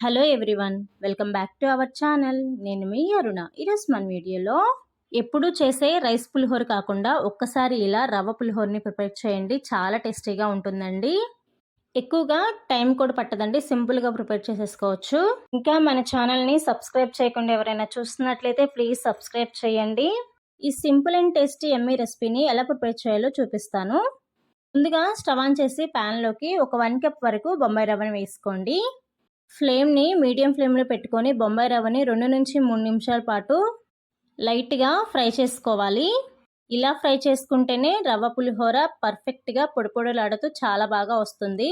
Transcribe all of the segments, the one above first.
Hello everyone welcome back to our channel నేను మీ అరుణ. ఈరోజు మన వీడియోలో ఎప్పుడు చేసే రైస్ పులిహోర కాకుండా ఒక్కసారి ఇలా రవ్వ పులిహోరని ప్రిపేర్ చేయండి. చాలా టేస్టీగా ఉంటుందండి. ఎక్కువగా టైం కూడా పట్టదండి. సింపుల్గా ప్రిపేర్ చేసేసుకోవచ్చు. ఇంకా మన ఛానల్ని సబ్స్క్రైబ్ చేయకుండా ఎవరైనా చూస్తున్నట్లయితే ప్లీజ్ సబ్స్క్రైబ్ చేయండి. ఈ సింపుల్ అండ్ టేస్టీ ఎమ్మీ రెసిపీని ఎలా ప్రిపేర్ చేయాలో చూపిస్తాను. ముందుగా స్టవ్ ఆన్ చేసి ప్యాన్లోకి ఒక వన్ కప్ వరకు బొంబాయి రవ్వని వేసుకోండి. ఫ్లేమ్ని మీడియం ఫ్లేమ్లో పెట్టుకొని బొంబాయి రవ్వని రెండు నుంచి మూడు నిమిషాల పాటు లైట్గా ఫ్రై చేసుకోవాలి. ఇలా ఫ్రై చేసుకుంటేనే రవ్వ పులిహోర పర్ఫెక్ట్గా పొడిపొడలాడుతూ చాలా బాగా వస్తుంది.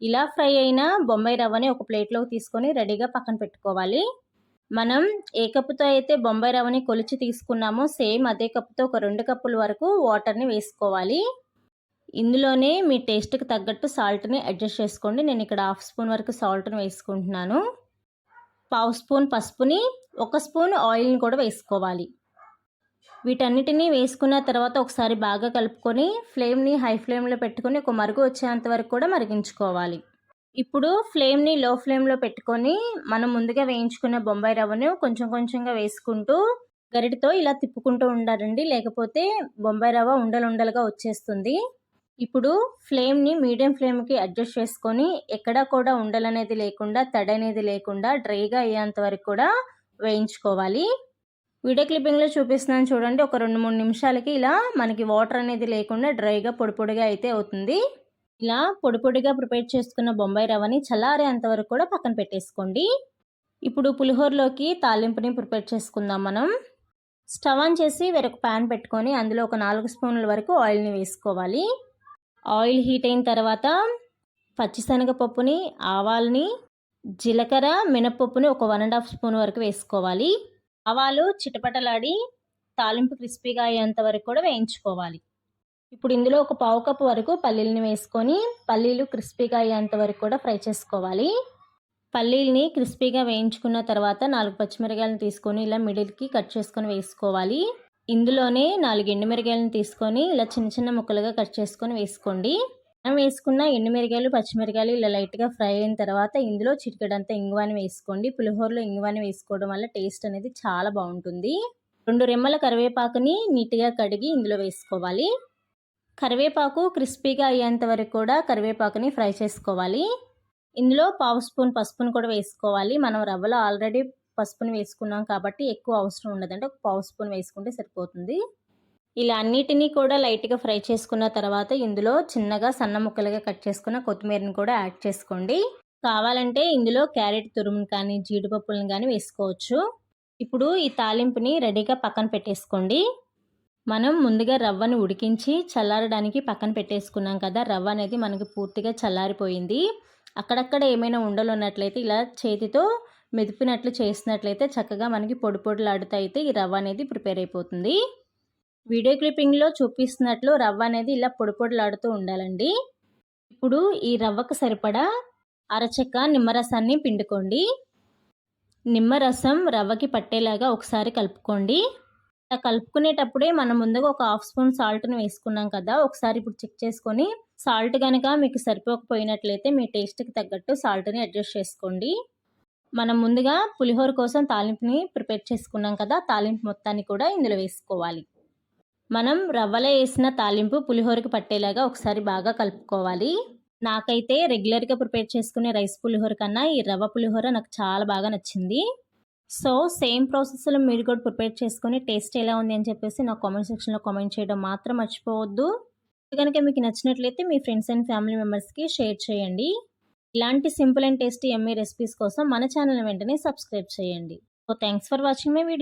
ఇలా ఫ్రై అయిన బొంబాయి రవ్వని ఒక ప్లేట్లోకి తీసుకొని రెడీగా పక్కన పెట్టుకోవాలి. మనం ఏ కప్పుతో అయితే బొంబాయి రవ్వని కొలిచి తీసుకున్నామో సేమ్ అదే కప్పుతో ఒక రెండు కప్పుల వరకు వాటర్ని వేసుకోవాలి. ఇందులోనే మీ టేస్ట్కి తగ్గట్టు సాల్ట్ని అడ్జస్ట్ చేసుకోండి. నేను ఇక్కడ హాఫ్ స్పూన్ వరకు సాల్ట్ని వేసుకుంటున్నాను. పావు స్పూన్ పసుపుని ఒక స్పూన్ ఆయిల్ని కూడా వేసుకోవాలి. వీటన్నిటినీ వేసుకున్న తర్వాత ఒకసారి బాగా కలుపుకొని ఫ్లేమ్ని హై ఫ్లేమ్లో పెట్టుకొని ఒక మరుగు వచ్చేంత వరకు కూడా మరిగించుకోవాలి. ఇప్పుడు ఫ్లేమ్ని లో ఫ్లేమ్లో పెట్టుకొని మనం ముందుగా వేయించుకున్న బొంబాయి రవ్వను కొంచెం కొంచెంగా వేసుకుంటూ గరిటితో ఇలా తిప్పుకుంటూ ఉండాలండి. లేకపోతే బొంబాయి రవ్వ ఉండలు ఉండలుగా వచ్చేస్తుంది. ఇప్పుడు ఫ్లేమ్ని మీడియం ఫ్లేమ్కి అడ్జస్ట్ చేసుకొని ఎక్కడ కూడా ఉండలనేది లేకుండా తడనేది అనేది లేకుండా డ్రైగా అయ్యేంత వరకు కూడా వేయించుకోవాలి. వీడియో క్లిప్పింగ్లో చూపిస్తున్నాను చూడండి ఒక రెండు మూడు నిమిషాలకి ఇలా మనకి వాటర్ అనేది లేకుండా డ్రైగా పొడిపొడిగా అయితే అవుతుంది. ఇలా పొడిపొడిగా ప్రిపేర్ చేసుకున్న బొంబాయి రవ్వని చల్లారేంత వరకు కూడా పక్కన పెట్టేసుకోండి. ఇప్పుడు పులిహోరలోకి తాలింపుని ప్రిపేర్ చేసుకుందాం మనం. స్టవ్ ఆన్ చేసి వేరొక ప్యాన్ పెట్టుకొని అందులో ఒక నాలుగు స్పూన్ల వరకు ఆయిల్ని వేసుకోవాలి. ఆయిల్ హీట్ అయిన తర్వాత పచ్చిశనగపప్పుని ఆవాల్ని జీలకర్ర మినపప్పుని ఒక వన్ అండ్ హాఫ్ స్పూన్ వరకు వేసుకోవాలి. ఆవాలు చిటపటలాడి తాలింపు క్రిస్పీగా అయ్యేంత వరకు కూడా వేయించుకోవాలి. ఇప్పుడు ఇందులో ఒక పావు కప్పు వరకు పల్లీలని వేసుకొని పల్లీలు క్రిస్పీగా అయ్యేంత వరకు కూడా ఫ్రై చేసుకోవాలి. పల్లీల్ని క్రిస్పీగా వేయించుకున్న తర్వాత నాలుగు పచ్చిమిరకాయలను తీసుకొని ఇలా మిడిల్కి కట్ చేసుకొని వేసుకోవాలి. ఇందులోనే నాలుగు ఎండుమిరగాయలను తీసుకొని ఇలా చిన్న చిన్న ముక్కలుగా కట్ చేసుకొని వేసుకోండి. మనం వేసుకున్న ఎండుమిరగాయలు పచ్చిమిరకాయలు ఇలా లైట్గా ఫ్రై అయిన తర్వాత ఇందులో చిటికడంతా ఇంగువాని వేసుకోండి. పులిహోరలో ఇంగువాని వేసుకోవడం వల్ల టేస్ట్ అనేది చాలా బాగుంటుంది. రెండు రెమ్మల కరివేపాకుని నీట్గా కడిగి ఇందులో వేసుకోవాలి. కరివేపాకు క్రిస్పీగా అయ్యేంత వరకు కూడా కరివేపాకుని ఫ్రై చేసుకోవాలి. ఇందులో పావు స్పూన్ పసుపును కూడా వేసుకోవాలి. మనం రవ్వలో ఆల్రెడీ పసుపుని వేసుకున్నాం కాబట్టి ఎక్కువ అవసరం ఉండదంటే ఒక పావు స్పూన్ వేసుకుంటే సరిపోతుంది. ఇలా అన్నిటినీ కూడా లైట్గా ఫ్రై చేసుకున్న తర్వాత ఇందులో చిన్నగా సన్న ముక్కలుగా కట్ చేసుకున్న కొత్తిమీరని కూడా యాడ్ చేసుకోండి. కావాలంటే ఇందులో క్యారెట్ తురుమును కానీ జీడిపప్పులను కానీ వేసుకోవచ్చు. ఇప్పుడు ఈ తాలింపుని రెడీగా పక్కన పెట్టేసుకోండి. మనం ముందుగా రవ్వను ఉడికించి చల్లారడానికి పక్కన పెట్టేసుకున్నాం కదా రవ్వ అనేది మనకి పూర్తిగా చల్లారిపోయింది. అక్కడక్కడ ఏమైనా ఉండలు ఉన్నట్లయితే ఇలా చేతితో మెదిపినట్లు చేసినట్లయితే చక్కగా మనకి పొడి పొడిలాడుతూ అయితే ఈ రవ్వ అనేది ప్రిపేర్ అయిపోతుంది. వీడియో క్లిప్పింగ్లో చూపిస్తున్నట్లు రవ్వ అనేది ఇలా పొడి పొడిలాడుతూ ఉండాలండి. ఇప్పుడు ఈ రవ్వకు సరిపడా అరచక్క నిమ్మరసాన్ని పిండుకోండి. నిమ్మరసం రవ్వకి పట్టేలాగా ఒకసారి కలుపుకోండి. కలుపుకునేటప్పుడే మనం ముందుగా ఒక హాఫ్ స్పూన్ సాల్ట్ని వేసుకున్నాం కదా ఒకసారి ఇప్పుడు చెక్ చేసుకొని సాల్ట్ కనుక మీకు సరిపోకపోయినట్లయితే మీ టేస్ట్కి తగ్గట్టు సాల్ట్ని అడ్జస్ట్ చేసుకోండి. మనం ముందుగా పులిహోర కోసం తాలింపుని ప్రిపేర్ చేసుకున్నాం కదా తాలింపు మొత్తాన్ని కూడా ఇందులో వేసుకోవాలి. మనం రవ్వలో వేసిన తాలింపు పులిహోరకి పట్టేలాగా ఒకసారి బాగా కలుపుకోవాలి. నాకైతే రెగ్యులర్గా ప్రిపేర్ చేసుకునే రైస్ పులిహోర కన్నా ఈ రవ్వ పులిహోర నాకు చాలా బాగా నచ్చింది. సో సేమ్ ప్రాసెస్లో మీరు కూడా ప్రిపేర్ చేసుకుని టేస్ట్ ఎలా ఉంది అని చెప్పేసి నా కామెంట్ సెక్షన్లో కామెంట్ చేయడం మాత్రం మర్చిపోవద్దు. కనుక మీకు నచ్చినట్లయితే మీ ఫ్రెండ్స్ అండ్ ఫ్యామిలీ మెంబర్స్కి షేర్ చేయండి. ఇలాంటి simple and tasty yummy recipes కోసం మన ఛానల్ వెంటనే సబ్స్క్రైబ్ చేయండి. So thanks for watching my video